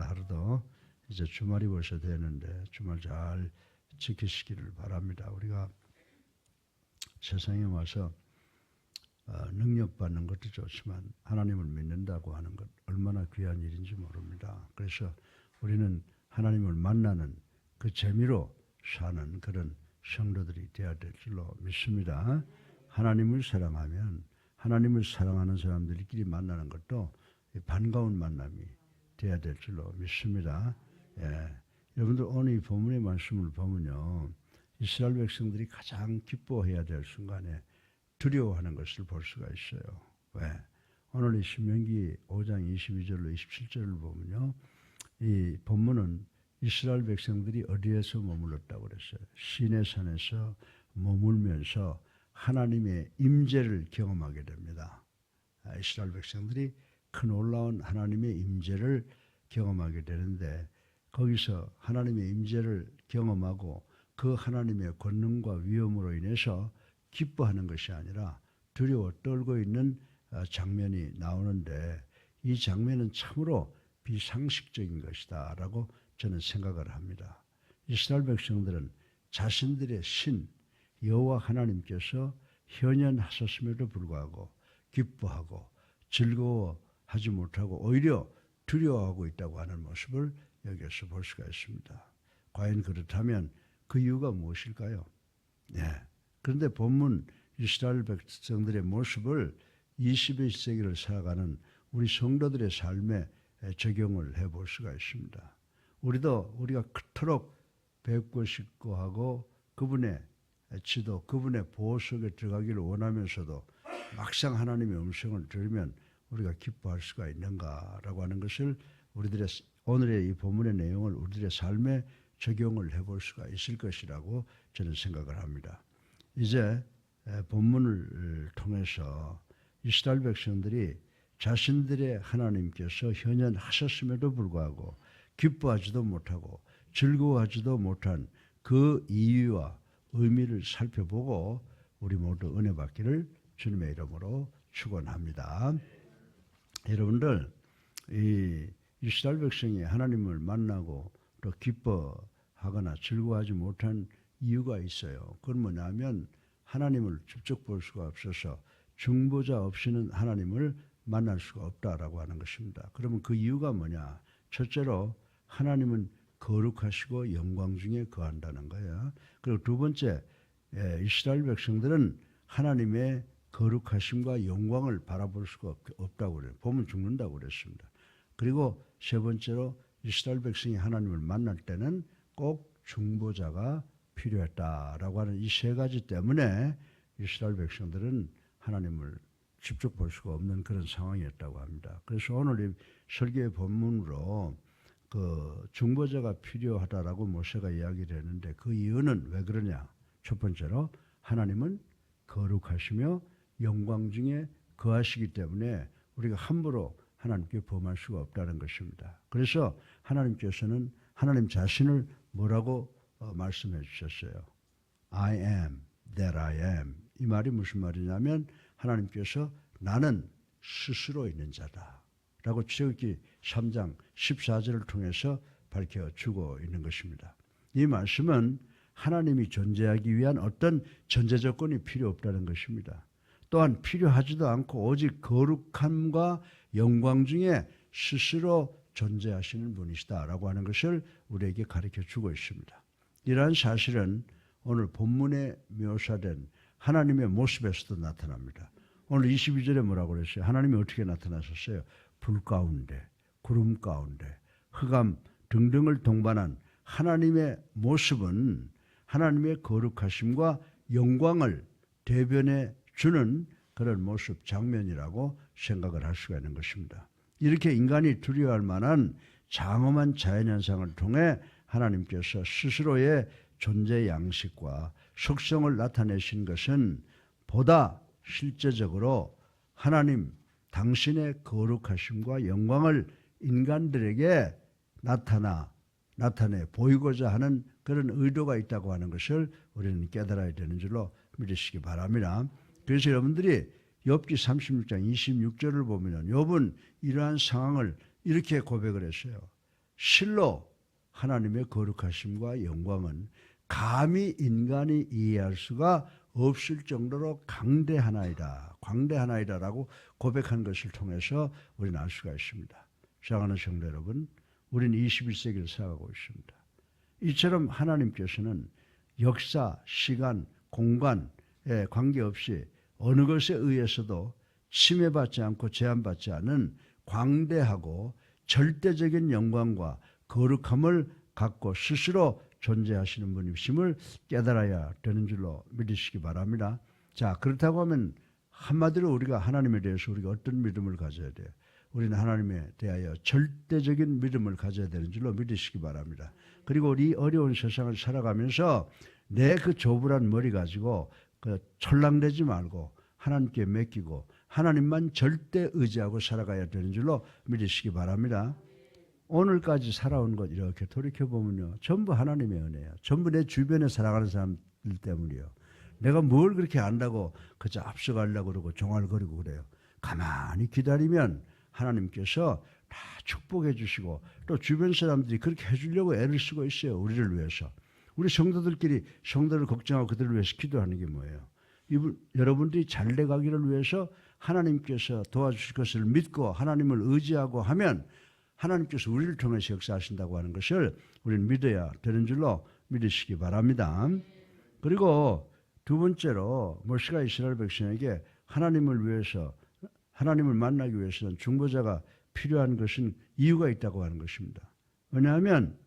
오늘 하루도 이제 주말이 벌써 되는데 주말 잘 지키시기를 바랍니다. 우리가 세상에 와서 어, 능력받는 것도 좋지만 하나님을 믿는다고 하는 것 얼마나 귀한 일인지 모릅니다. 그래서 우리는 하나님을 만나는 그 재미로 사는 그런 성도들이 되어야 될 줄로 믿습니다. 하나님을 사랑하면 하나님을 사랑하는 사람들끼리 만나는 것도 반가운 만남이 되어야 될 줄로 믿습니다. 예. 여러분들 오늘 이 본문의 말씀을 보면요. 이스라엘 백성들이 가장 기뻐해야 될 순간에 두려워하는 것을 볼 수가 있어요. 왜? 오늘 이 신명기 5장 22절로 27절을 보면요. 이 본문은 이스라엘 백성들이 어디에서 머물렀다고 그랬어요. 시내 산에서 머물면서 하나님의 임재를 경험하게 됩니다. 아, 이스라엘 백성들이 큰 놀라운 하나님의 임재를 경험하게 되는데 거기서 하나님의 임재를 경험하고 그 하나님의 권능과 위엄으로 인해서 기뻐하는 것이 아니라 두려워 떨고 있는 어, 장면이 나오는데 이 장면은 참으로 비상식적인 것이다 라고 저는 생각을 합니다. 이스라엘 백성들은 자신들의 신 여호와 하나님께서 현현하셨음에도 불구하고 기뻐하고 즐거워하지 못하고 오히려 두려워하고 있다고 하는 모습을 여기에서 볼 수가 있습니다. 과연 그렇다면 그 이유가 무엇일까요? 네. 그런데 본문 이스라엘 백성들의 모습을 21세기를 살아가는 우리 성도들의 삶에 적용을 해 볼 수가 있습니다. 우리도 우리가 그토록 뵙고 싶고 하고 그분의 지도, 그분의 보호 속에 들어가기를 원하면서도 막상 하나님의 음성을 들으면 우리가 기뻐할 수가 있는가라고 하는 것을 우리들의 오늘의 이 본문의 내용을 우리들의 삶에 적용을 해볼 수가 있을 것이라고 저는 생각을 합니다. 이제 본문을 통해서 이스라엘 백성들이 자신들의 하나님께서 현현하셨음에도 불구하고 기뻐하지도 못하고 즐거워하지도 못한 그 이유와 의미를 살펴보고 우리 모두 은혜 받기를 주님의 이름으로 축원합니다. 여러분들 이 이스라엘 백성이 하나님을 만나고 또 기뻐하거나 즐거워하지 못한 이유가 있어요. 그건 뭐냐면 하나님을 직접 볼 수가 없어서 중보자 없이는 하나님을 만날 수가 없다라고 하는 것입니다. 그러면 그 이유가 뭐냐? 첫째로 하나님은 거룩하시고 영광 중에 거한다는 거예요. 그리고 두 번째 예, 이스라엘 백성들은 하나님의 거룩하심과 영광을 바라볼 수가 없, 다고 그래요. 보면 죽는다고 그랬습니다. 그리고 세 번째로 이스라엘 백성이 하나님을 만날 때는 꼭 중보자가 필요했다라고 하는 이 세 가지 때문에 이스라엘 백성들은 하나님을 직접 볼 수가 없는 그런 상황이었다고 합니다. 그래서 오늘 이 설교의 본문으로 그 중보자가 필요하다라고 모세가 이야기를 했는데 그 이유는 왜 그러냐? 첫 번째로 하나님은 거룩하시며 영광 중에 거하시기 때문에 우리가 함부로 하나님께 범할 수가 없다는 것입니다. 그래서 하나님께서는 하나님 자신을 뭐라고 어, 말씀해 주셨어요. I am that I am. 이 말이 무슨 말이냐면 하나님께서 나는 스스로 있는 자다. 라고 출애굽기 3장 14절을 통해서 밝혀 주고 있는 것입니다. 이 말씀은 하나님이 존재하기 위한 어떤 전제 조건이 필요 없다는 것입니다. 또한 필요하지도 않고 오직 거룩함과 영광 중에 스스로 존재하시는 분이시다라고 하는 것을 우리에게 가르쳐 주고 있습니다. 이러한 사실은 오늘 본문에 묘사된 하나님의 모습에서도 나타납니다. 오늘 22절에 뭐라고 그랬어요? 하나님이 어떻게 나타나셨어요? 불 가운데, 구름 가운데, 흑암 등등을 동반한 하나님의 모습은 하나님의 거룩하심과 영광을 대변해 주는 그런 모습 장면이라고 생각을 할 수가 있는 것입니다. 이렇게 인간이 두려워할 만한 장엄한 자연현상을 통해 하나님께서 스스로의 존재 양식과 속성을 나타내신 것은 보다 실제적으로 하나님 당신의 거룩하심과 영광을 인간들에게 나타나 나타내 보이고자 하는 그런 의도가 있다고 하는 것을 우리는 깨달아야 되는 줄로 믿으시기 바랍니다. 그래서 여러분들이 엽기 36장 26절을 보면 욥은 이러한 상황을 이렇게 고백을 했어요. 실로 하나님의 거룩하심과 영광은 감히 인간이 이해할 수가 없을 정도로 강대하나이다. 광대하나이다라고 고백한 것을 통해서 우리는 알 수가 있습니다. 사랑하는 성도 여러분, 우리는 21세기를 살아가고 있습니다. 이처럼 하나님께서는 역사, 시간, 공간에 관계없이 어느 것에 의해서도 침해받지 않고 제한받지 않은 광대하고 절대적인 영광과 거룩함을 갖고 스스로 존재하시는 분이심을 깨달아야 되는 줄로 믿으시기 바랍니다. 자, 그렇다고 하면 한마디로 우리가 하나님에 대해서 우리가 어떤 믿음을 가져야 돼요? 우리는 하나님에 대하여 절대적인 믿음을 가져야 되는 줄로 믿으시기 바랍니다. 그리고 우리 어려운 세상을 살아가면서 내 그 조불한 머리 가지고 그 철랑대지 말고 하나님께 맡기고 하나님만 절대 의지하고 살아가야 되는 줄로 믿으시기 바랍니다. 오늘까지 살아온 것 이렇게 돌이켜 보면요, 전부 하나님의 은혜예요. 전부 내 주변에 살아가는 사람들 때문이요. 내가 뭘 그렇게 안다고 그저 앞서가려고 그러고 종알거리고 그래요. 가만히 기다리면 하나님께서 다 축복해 주시고 또 주변 사람들이 그렇게 해주려고 애를 쓰고 있어요. 우리를 위해서. 우리 성도들끼리 성도를 걱정하고 그들을 위해서 기도하는 게 뭐예요? 이분, 여러분들이 잘 돼가기를 위해서 하나님께서 도와주실 것을 믿고 하나님을 의지하고 하면 하나님께서 우리를 통해서 역사하신다고 하는 것을 우리는 믿어야 되는 줄로 믿으시기 바랍니다. 그리고 두 번째로 모시가 이스라엘 백성에게 하나님을 위해서 하나님을 만나기 위해서는 중보자가 필요한 것은 이유가 있다고 하는 것입니다. 왜냐하면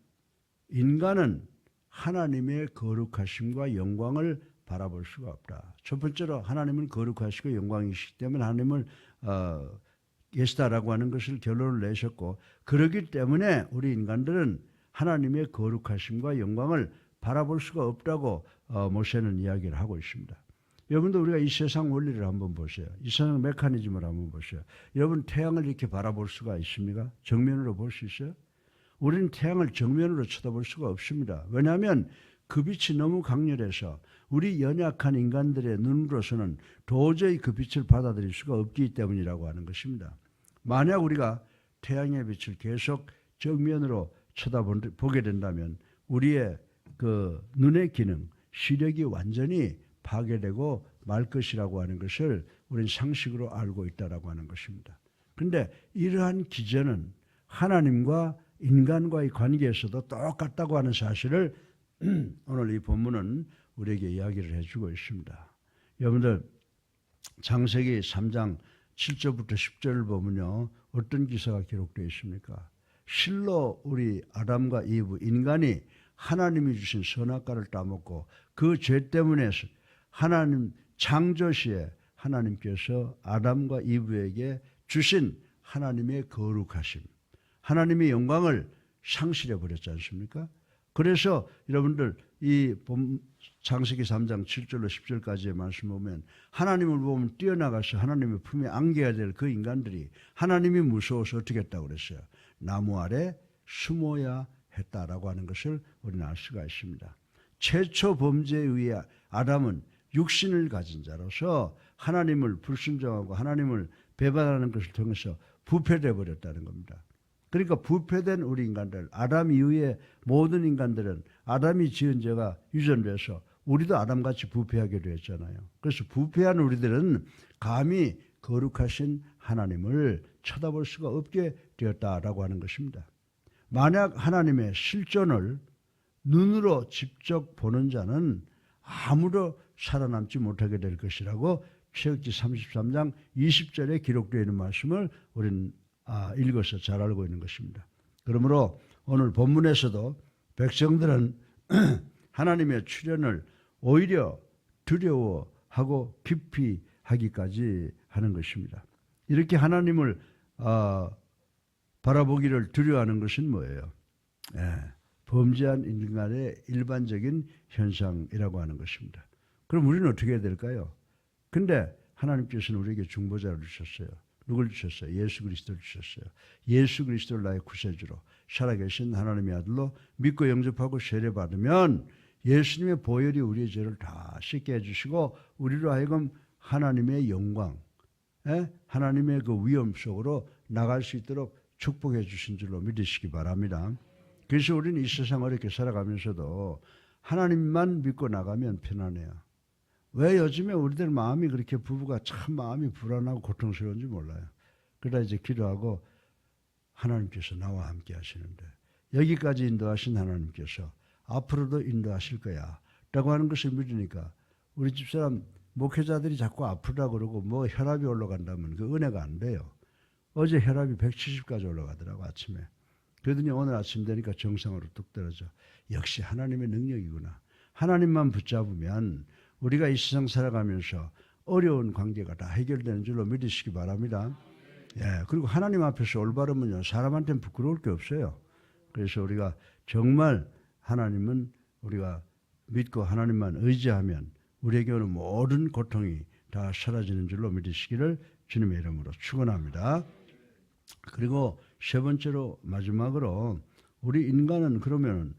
인간은 하나님의 거룩하심과 영광을 바라볼 수가 없다. 첫 번째로 하나님은 거룩하시고 영광이시기 때문에 하나님을 어, 계시다라고 하는 것을 결론을 내셨고 그러기 때문에 우리 인간들은 하나님의 거룩하심과 영광을 바라볼 수가 없다고 어, 모세는 이야기를 하고 있습니다. 여러분도 우리가 이 세상 원리를 한번 보세요. 이 세상 메커니즘을 한번 보세요. 여러분 태양을 이렇게 바라볼 수가 있습니까? 정면으로 볼 수 있어요? 우리는 태양을 정면으로 쳐다볼 수가 없습니다. 왜냐하면 그 빛이 너무 강렬해서 우리 연약한 인간들의 눈으로서는 도저히 그 빛을 받아들일 수가 없기 때문이라고 하는 것입니다. 만약 우리가 태양의 빛을 계속 정면으로 쳐다보게 된다면 우리의 그 눈의 기능, 시력이 완전히 파괴되고 말 것이라고 하는 것을 우리는 상식으로 알고 있다라고 하는 것입니다. 그런데 이러한 기전은 하나님과 인간과의 관계에서도 똑같다고 하는 사실을 오늘 이 본문은 우리에게 이야기를 해주고 있습니다. 여러분들 장세기 3장 7절부터 10절을 보면요. 어떤 기사가 기록되어 있습니까? 실로 우리 아담과 이브 인간이 하나님이 주신 선악과를 따먹고 그 죄 때문에 하나님 창조시에 하나님께서 아담과 이브에게 주신 하나님의 거룩하심, 하나님의 영광을 상실해 버렸지 않습니까? 그래서 여러분들 이 장세기 3장 7절로 10절까지의 말씀 보면 하나님을 보면 뛰어나가서 하나님의 품에 안겨야 될 그 인간들이 하나님이 무서워서 어떻게 했다고 그랬어요? 나무 아래 숨어야 했다라고 하는 것을 우리는 알 수가 있습니다. 최초 범죄에 의해 아담은 육신을 가진 자로서 하나님을 불순종하고 하나님을 배반하는 것을 통해서 부패돼 버렸다는 겁니다. 그러니까 부패된 우리 인간들, 아담 이후에 모든 인간들은 아담이 지은 죄가 유전돼서 우리도 아담같이 부패하게 되었잖아요. 그래서 부패한 우리들은 감히 거룩하신 하나님을 쳐다볼 수가 없게 되었다라고 하는 것입니다. 만약 하나님의 실존을 눈으로 직접 보는 자는 아무도 살아남지 못하게 될 것이라고 최역지 33장 20절에 기록되어 있는 말씀을 우리는 아, 읽어서 잘 알고 있는 것입니다. 그러므로 오늘 본문에서도 백성들은 하나님의 출현을 오히려 두려워하고 깊이 하기까지 하는 것입니다. 이렇게 하나님을 어, 바라보기를 두려워하는 것은 뭐예요? 예, 범죄한 인간의 일반적인 현상이라고 하는 것입니다. 그럼 우리는 어떻게 해야 될까요? 근데 하나님께서는 우리에게 중보자를 주셨어요. 누굴 주셨어요? 예수 그리스도를 주셨어요. 예수 그리스도를 나의 구세주로 살아계신 하나님의 아들로 믿고 영접하고 세례받으면 예수님의 보혈이 우리의 죄를 다 씻게 해주시고 우리로 하여금 하나님의 영광, 에? 하나님의 그 위엄 속으로 나갈 수 있도록 축복해 주신 줄로 믿으시기 바랍니다. 그래서 우리는 이 세상 어렵게 살아가면서도 하나님만 믿고 나가면 편안해요. 왜 요즘에 우리들 마음이 그렇게 부부가 참 마음이 불안하고 고통스러운지 몰라요. 그러다 이제 기도하고 하나님께서 나와 함께 하시는데 여기까지 인도하신 하나님께서 앞으로도 인도하실 거야. 라고 하는 것을 믿으니까 우리 집사람 목회자들이 자꾸 아프다 그러고 뭐 혈압이 올라간다면 그 은혜가 안 돼요. 어제 혈압이 170까지 올라가더라고 아침에. 그러더니 오늘 아침 되니까 정상으로 뚝 떨어져. 역시 하나님의 능력이구나. 하나님만 붙잡으면 우리가 이 세상 살아가면서 어려운 관계가 다 해결되는 줄로 믿으시기 바랍니다. 예, 그리고 하나님 앞에서 올바르면요 사람한테는 부끄러울 게 없어요. 그래서 우리가 정말 하나님은 우리가 믿고 하나님만 의지하면 우리에게 오는 모든 고통이 다 사라지는 줄로 믿으시기를 주님의 이름으로 축원합니다. 그리고 세 번째로 마지막으로 우리 인간은 그러면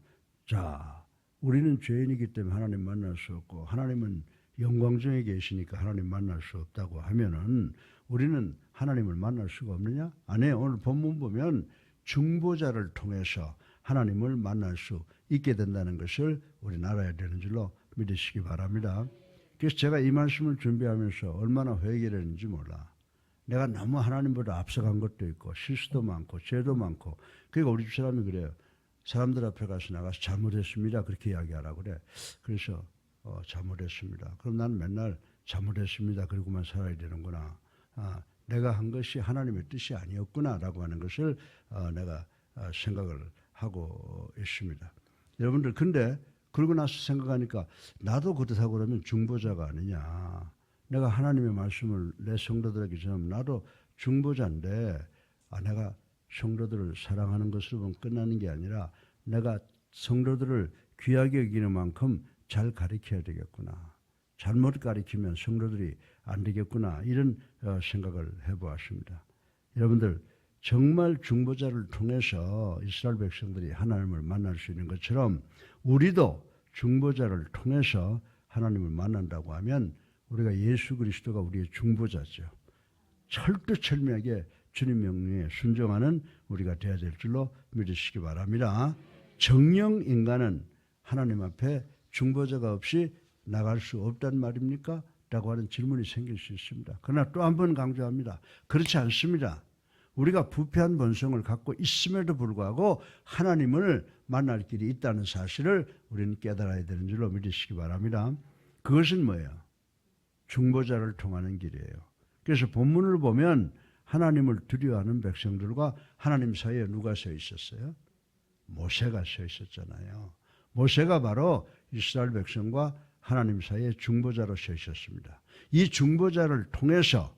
자 우리는 죄인이기 때문에 하나님 만날 수 없고 하나님은 영광 중에 계시니까 하나님 만날 수 없다고 하면은 우리는 하나님을 만날 수가 없느냐? 아니에요. 오늘 본문 보면 중보자를 통해서 하나님을 만날 수 있게 된다는 것을 우리 알아야 되는 줄로 믿으시기 바랍니다. 그래서 제가 이 말씀을 준비하면서 얼마나 회개를 했는지 몰라. 내가 너무 하나님보다 앞서간 것도 있고 실수도 많고 죄도 많고 그러니까 우리 집 사람이 그래요. 사람들 앞에 가서 나가서 잘못했습니다. 그렇게 이야기하라고 그래. 그래서 어, 잘못했습니다. 그럼 나는 맨날 잘못했습니다. 그리고만 살아야 되는구나. 아, 내가 한 것이 하나님의 뜻이 아니었구나라고 하는 것을 어, 내가 어, 생각을 하고 있습니다. 여러분들 근데 그러고 나서 생각하니까 나도 그렇다고 그러면 중보자가 아니냐. 내가 하나님의 말씀을 내 성도들에게 전하면 나도 중보자인데 아 내가 성도들을 사랑하는 것으로 끝나는 게 아니라 내가 성도들을 귀하게 여기는 만큼 잘 가르쳐야 되겠구나. 잘못 가르치면 성도들이 안 되겠구나. 이런 어, 생각을 해보았습니다. 여러분들 정말 중보자를 통해서 이스라엘 백성들이 하나님을 만날 수 있는 것처럼 우리도 중보자를 통해서 하나님을 만난다고 하면 우리가 예수 그리스도가 우리의 중보자죠. 철두철미하게 주님 명령에 순종하는 우리가 되어야 될 줄로 믿으시기 바랍니다. 정령 인간은 하나님 앞에 중보자가 없이 나갈 수 없단 말입니까? 라고 하는 질문이 생길 수 있습니다. 그러나 또 한 번 강조합니다. 그렇지 않습니다. 우리가 부패한 본성을 갖고 있음에도 불구하고 하나님을 만날 길이 있다는 사실을 우리는 깨달아야 되는 줄로 믿으시기 바랍니다. 그것은 뭐예요? 중보자를 통하는 길이에요. 그래서 본문을 보면 하나님을 두려워하는 백성들과 하나님 사이에 누가 서 있었어요? 모세가 서 있었잖아요. 모세가 바로 이스라엘 백성과 하나님 사이에 중보자로 서 있었습니다. 이 중보자를 통해서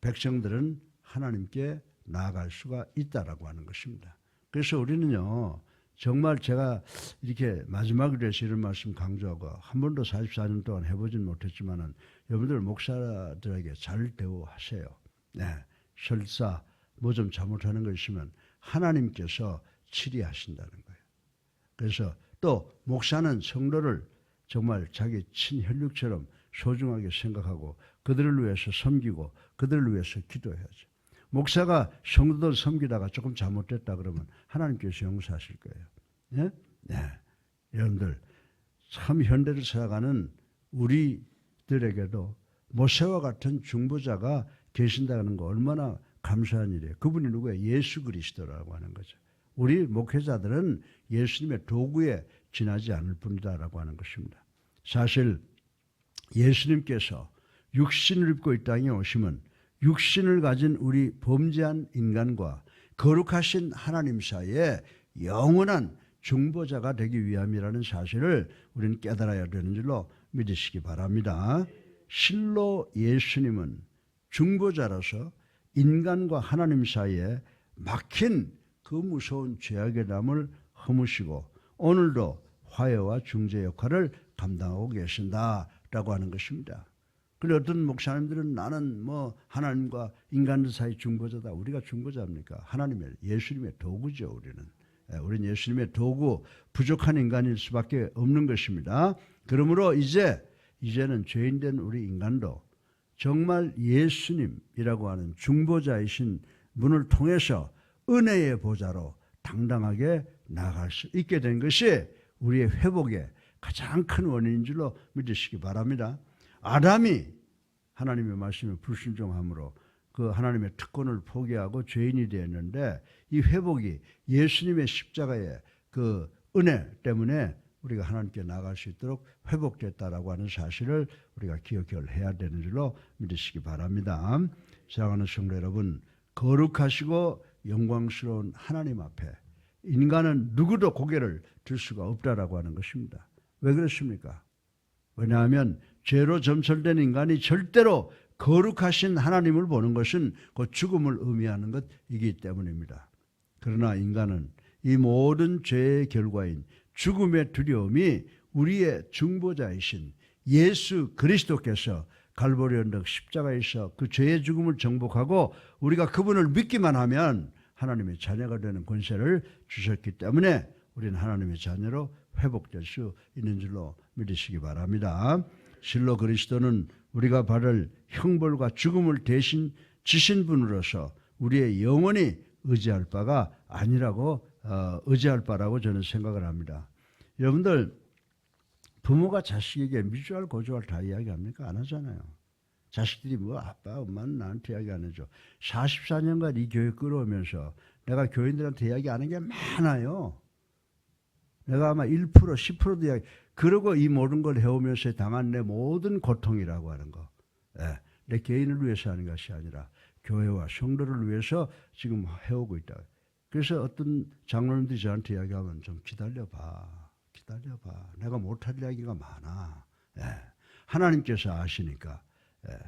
백성들은 하나님께 나아갈 수가 있다라고 하는 것입니다. 그래서 우리는요, 정말 제가 이렇게 마지막으로 해서 이런 말씀 강조하고 한 번도 44년 동안 해보진 못했지만은 여러분들 목사들에게 잘 대우하세요. 네. 설사 뭐 좀 잘못하는 거 있으면 하나님께서 치리하신다는 거예요. 그래서 또 목사는 성도를 정말 자기 친혈육처럼 소중하게 생각하고 그들을 위해서 섬기고 그들을 위해서 기도해야죠. 목사가 성도들 섬기다가 조금 잘못됐다 그러면 하나님께서 용서하실 거예요. 예? 네. 여러분들 참 현대를 살아가는 우리들에게도 모세와 같은 중보자가 계신다는 거 얼마나 감사한 일이에요. 그분이 누구예요? 예수 그리스도라고 하는 거죠. 우리 목회자들은 예수님의 도구에 지나지 않을 뿐이다라고 하는 것입니다. 사실 예수님께서 육신을 입고 이 땅에 오시면 육신을 가진 우리 범죄한 인간과 거룩하신 하나님 사이에 영원한 중보자가 되기 위함이라는 사실을 우리는 깨달아야 되는 줄로 믿으시기 바랍니다. 실로 예수님은 중보자로서 인간과 하나님 사이에 막힌 그 무서운 죄악의 담을 허무시고 오늘도 화해와 중재 역할을 감당하고 계신다라고 하는 것입니다. 그리고 어떤 목사님들은 나는 뭐 하나님과 인간 사이 중보자다. 우리가 중보자입니까? 하나님의 예수님의 도구죠. 우리는 예, 우리는 예수님의 도구 부족한 인간일 수밖에 없는 것입니다. 그러므로 이제 이제는 죄인된 우리 인간도 정말 예수님이라고 하는 중보자이신 분을 통해서 은혜의 보좌로 당당하게 나아갈 수 있게 된 것이 우리의 회복의 가장 큰 원인인 줄로 믿으시기 바랍니다. 아담이 하나님의 말씀에 불순종함으로 그 하나님의 특권을 포기하고 죄인이 되었는데 이 회복이 예수님의 십자가의 그 은혜 때문에 우리가 하나님께 나갈 수 있도록 회복됐다라고 하는 사실을 우리가 기억해야 되는 줄로 믿으시기 바랍니다. 사랑하는 성도 여러분, 거룩하시고 영광스러운 하나님 앞에 인간은 누구도 고개를 들 수가 없다라고 하는 것입니다. 왜 그렇습니까? 왜냐하면 죄로 점철된 인간이 절대로 거룩하신 하나님을 보는 것은 그 죽음을 의미하는 것이기 때문입니다. 그러나 인간은 이 모든 죄의 결과인 죽음의 두려움이 우리의 중보자이신 예수 그리스도께서 갈보리 언덕 십자가에서 그 죄의 죽음을 정복하고 우리가 그분을 믿기만 하면 하나님의 자녀가 되는 권세를 주셨기 때문에 우리는 하나님의 자녀로 회복될 수 있는 줄로 믿으시기 바랍니다. 실로 그리스도는 우리가 받을 형벌과 죽음을 대신 지신 분으로서 우리의 영원히 의지할 바가 아니라고 어, 의지할 바라고 저는 생각을 합니다. 여러분들 부모가 자식에게 미주알 고주알 다 이야기합니까? 안 하잖아요. 자식들이 뭐 아빠 엄마는 나한테 이야기 안 해줘. 44년간 이 교육 끌어오면서 내가 교인들한테 이야기 안 한 게 많아요. 내가 아마 1% 10%도 이야기 그러고 이 모든 걸 해오면서 당한 내 모든 고통이라고 하는 거. 예, 내 개인을 위해서 하는 것이 아니라 교회와 성도를 위해서 지금 해오고 있다. 그래서 어떤 장로님들이 저한테 이야기하면 좀 기다려봐. 기다려봐. 내가 못할 이야기가 많아. 예, 하나님께서 아시니까. 예.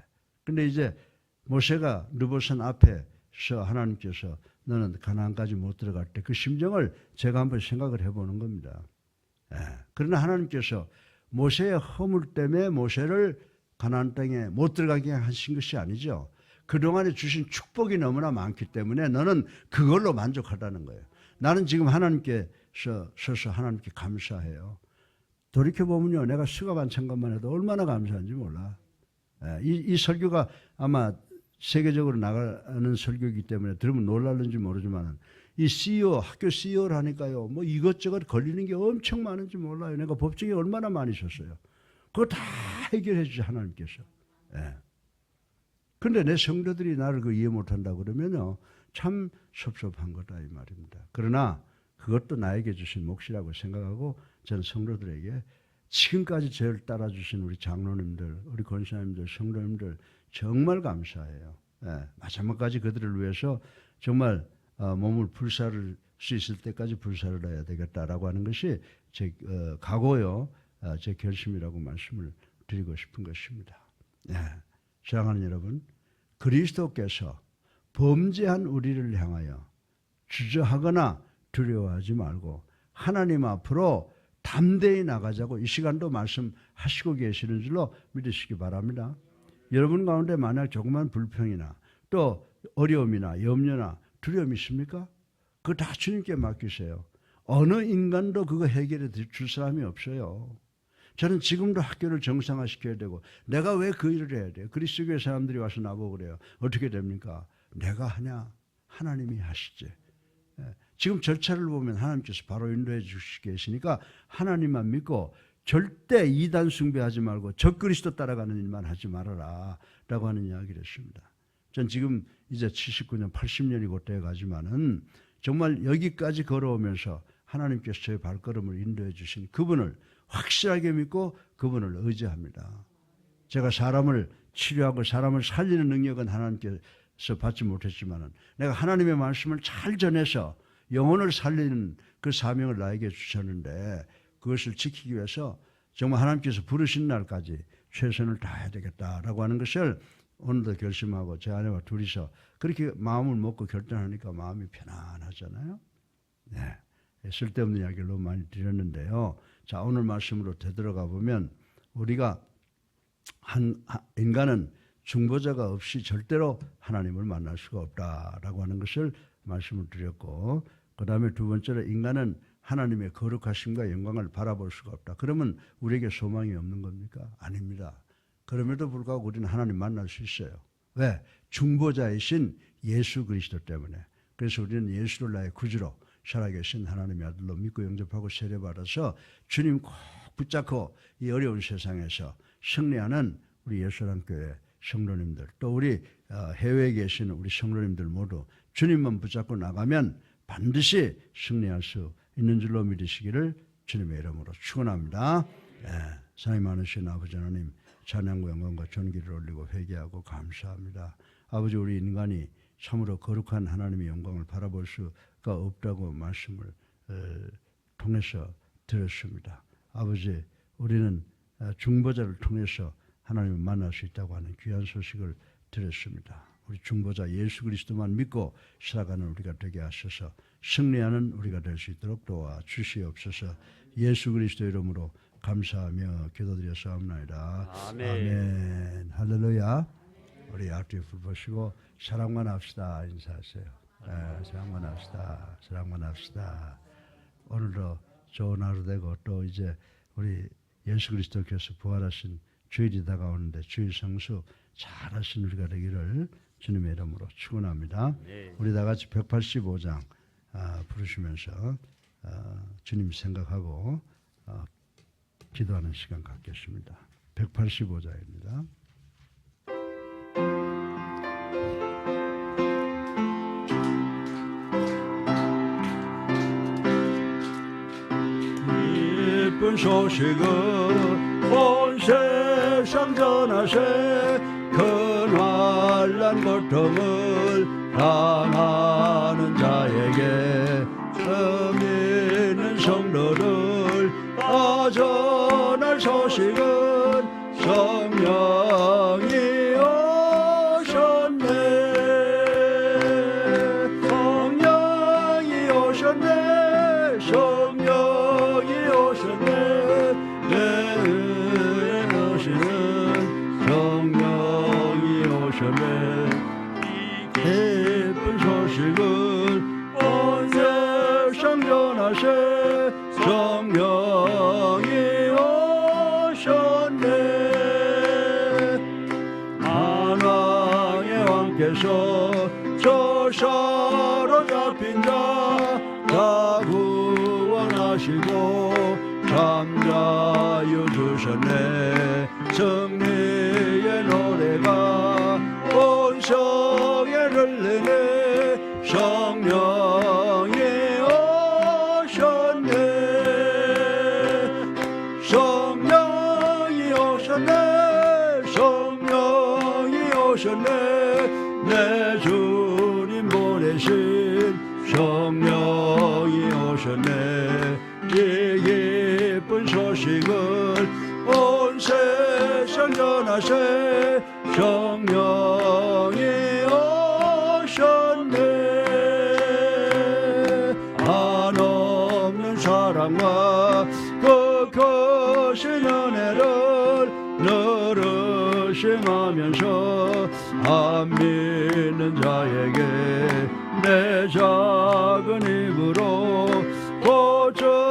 근데 이제 모세가 느보산 앞에서 하나님께서 너는 가나안까지 못 들어갈 때 그 심정을 제가 한번 생각을 해보는 겁니다. 예. 그러나 하나님께서 모세의 허물 때문에 모세를 가나안 땅에 못 들어가게 하신 것이 아니죠. 그동안에 주신 축복이 너무나 많기 때문에 너는 그걸로 만족하다는 거예요. 나는 지금 하나님께 서 서서 하나님께 감사해요. 돌이켜보면요. 내가 수갑 안찬 것만 해도 얼마나 감사한지 몰라. 예, 이, 이 설교가 아마 세계적으로 나가는 설교이기 때문에 들으면 놀랄는지 모르지만 이 CEO 학교 CEO를 하니까요 뭐 이것저것 걸리는 게 엄청 많은지 몰라요 내가 법정에 얼마나 많이 섰어요 그거 다 해결해 주시 하나님께서 예. 근데 내 성도들이 나를 그 이해 못한다 그러면요 참 섭섭한 거다 이 말입니다 그러나 그것도 나에게 주신 몫이라고 생각하고 저는 성도들에게 지금까지 저를 따라주신 우리 장로님들, 우리 권사님들, 성도님들 정말 감사해요. 예, 마지막까지 그들을 위해서 정말 어, 몸을 불사를 수 있을 때까지 불사를 해야 되겠다라고 하는 것이 제 어, 각오요, 어, 제 결심이라고 말씀을 드리고 싶은 것입니다. 예, 사랑하는 여러분, 그리스도께서 범죄한 우리를 향하여 주저하거나 두려워하지 말고 하나님 앞으로 담대히 나가자고 이 시간도 말씀하시고 계시는 줄로 믿으시기 바랍니다. 여러분 가운데 만약 조그만 불평이나 또 어려움이나 염려나 두려움이 있습니까? 그거 다 주님께 맡기세요. 어느 인간도 그거 해결해 줄 사람이 없어요. 저는 지금도 학교를 정상화시켜야 되고 내가 왜 그 일을 해야 돼요? 그리스도교 사람들이 와서 나보고 그래요. 어떻게 됩니까? 내가 하냐? 하나님이 하시지. 예. 지금 절차를 보면 하나님께서 바로 인도해 주시 계시니까 하나님만 믿고 절대 이단 숭배하지 말고 적그리스도 따라가는 일만 하지 말아라 라고 하는 이야기를 했습니다. 전 지금 이제 79년 80년이 곧 돼가지만은 정말 여기까지 걸어오면서 하나님께서 저의 발걸음을 인도해 주신 그분을 확실하게 믿고 그분을 의지합니다. 제가 사람을 치료하고 사람을 살리는 능력은 하나님께서 받지 못했지만은 내가 하나님의 말씀을 잘 전해서 영혼을 살리는 그 사명을 나에게 주셨는데 그것을 지키기 위해서 정말 하나님께서 부르신 날까지 최선을 다해야 되겠다라고 하는 것을 오늘도 결심하고 제 아내와 둘이서 그렇게 마음을 먹고 결단하니까 마음이 편안하잖아요. 네. 쓸데없는 이야기를 너무 많이 드렸는데요. 자, 오늘 말씀으로 되돌아가 보면 우리가 한, 인간은 중보자가 없이 절대로 하나님을 만날 수가 없다라고 하는 것을 말씀을 드렸고 그 다음에 두 번째로 인간은 하나님의 거룩하심과 영광을 바라볼 수가 없다. 그러면 우리에게 소망이 없는 겁니까? 아닙니다. 그럼에도 불구하고 우리는 하나님 만날 수 있어요. 왜? 중보자이신 예수 그리스도 때문에. 그래서 우리는 예수를 나의 구주로 살아계신 하나님의 아들로 믿고 영접하고 세례받아서 주님 꼭 붙잡고 이 어려운 세상에서 승리하는 우리 예수랑교회 성도님들 또 우리 어, 해외에 계시는 우리 성도님들 모두 주님만 붙잡고 나가면 반드시 승리할 수 있는 줄로 믿으시기를 주님의 이름으로 축원합니다. 예, 사랑이 많으신 아버지 하나님 찬양과 영광과 존귀를 올리고 회개하고 감사합니다. 아버지 우리 인간이 참으로 거룩한 하나님의 영광을 바라볼 수가 없다고 말씀을 어, 통해서 들었습니다. 아버지 우리는 어, 중보자를 통해서 하나님을 만날 수 있다고 하는 귀한 소식을 들었습니다. 우리 중보자 예수 그리스도만 믿고 살아가는 우리가 되게 하셔서 승리하는 우리가 될 수 있도록 도와 주시옵소서. 예수 그리스도 이름으로 감사하며 기도드렸사옵나이다. 아멘. 아멘. 할렐루야. 우리 앞뒤 불 보시고 사랑만 합시다 인사하세요. 네, 사랑만 합시다. 사랑만 합시다. 오늘도 좋은 하루 되고 또 이제 우리 예수 그리스도께서 부활하신 주일이 다가오는데 주일 성수 잘하신 우리가 되기를 주님의 이름으로 축원합니다. 네. 우리 다 같이 185장 아, 부르시면서 아, 주님 생각하고 아, 기도하는 시간 갖겠습니다. 185장입니다. 기쁜 소식은 온 세상 전하세 큰 환란 고통을 당하는 자에게 처음 있는 성도들 아전 늘 의심하면서 안 믿는 자에게 내 작은 입으로 보증